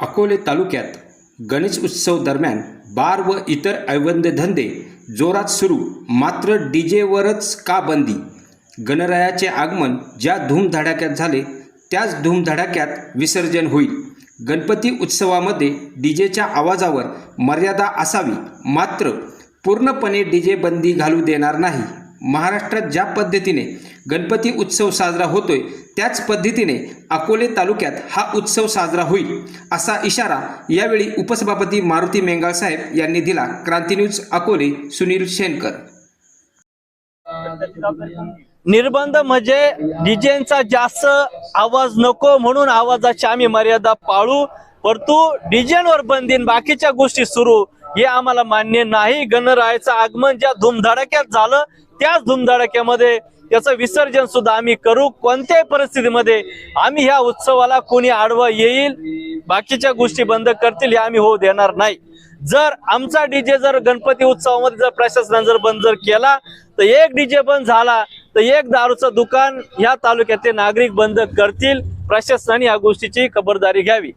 अकोले तालुक्यात गणेश उत्सव दरम्यान बार व इतर अवैध धंदे जोरात सुरू मात्र डीजेवरच का बंदी? गणरायाचे आगमन ज्या धूमधडाक्यात झाले त्याच धूमधडाक्यात विसर्जन होईल. गणपती उत्सवामध्ये डीजेच्या आवाजावर मर्यादा असावी मात्र पूर्णपणे डीजे बंदी घालू देणार नाही. महाराष्ट्रात ज्या पद्धतीने गणपती उत्सव साजरा होतोय त्याच पद्धतीने अकोले तालुक्यात हा उत्सव साजरा होईल असा इशारा यावेळी उपसभापती मारुती मेंगाळ साहेब यांनी दिला. क्रांती न्यूज अकोले सुनील शेनकर निर्बंध म्हणजे डीजेचा जास्त आवाज नको म्हणून आवाजाची आम्ही मर्यादा पाळू परंतु डीजेवर बंदीन बाकीच्या गोष्टी सुरू हे आम्हाला मान्य नाही. गणरायाचं आगमन ज्या धुमधडाक्यात झालं त्याच धुमधडाक्यामध्ये त्याचं विसर्जन सुद्धा आम्ही करू. कोणत्याही परिस्थितीमध्ये आम्ही ह्या उत्सवाला कोणी आडवा येईल बाकीच्या गोष्टी बंद करतील हे आम्ही होऊ देणार नाही. जर आमचा डीजे जर गणपती उत्सवामध्ये जर प्रशासनाने जर बंद जर केला तर एक डीजे बंद झाला तर एक दारूचं दुकान ह्या तालुक्यातले नागरिक बंद करतील. प्रशासनाने या गोष्टीची खबरदारी घ्यावी.